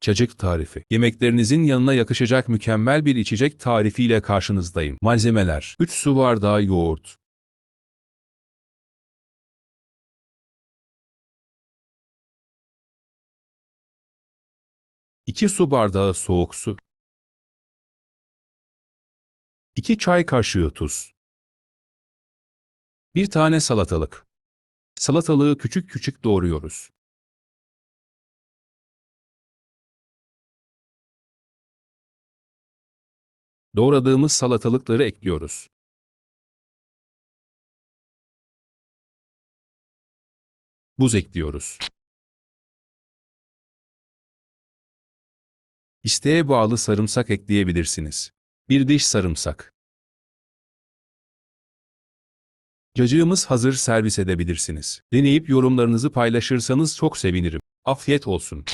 Cacık tarifi. Yemeklerinizin yanına yakışacak mükemmel bir içecek tarifiyle karşınızdayım. Malzemeler. 3 su bardağı yoğurt. 2 su bardağı soğuk su. 2 çay kaşığı tuz. 1 tane salatalık. Salatalığı küçük küçük doğruyoruz. Doğradığımız salatalıkları ekliyoruz. Buz ekliyoruz. İsteğe bağlı sarımsak ekleyebilirsiniz. Bir diş sarımsak. Cacığımız hazır servis edebilirsiniz. Deneyip yorumlarınızı paylaşırsanız çok sevinirim. Afiyet olsun.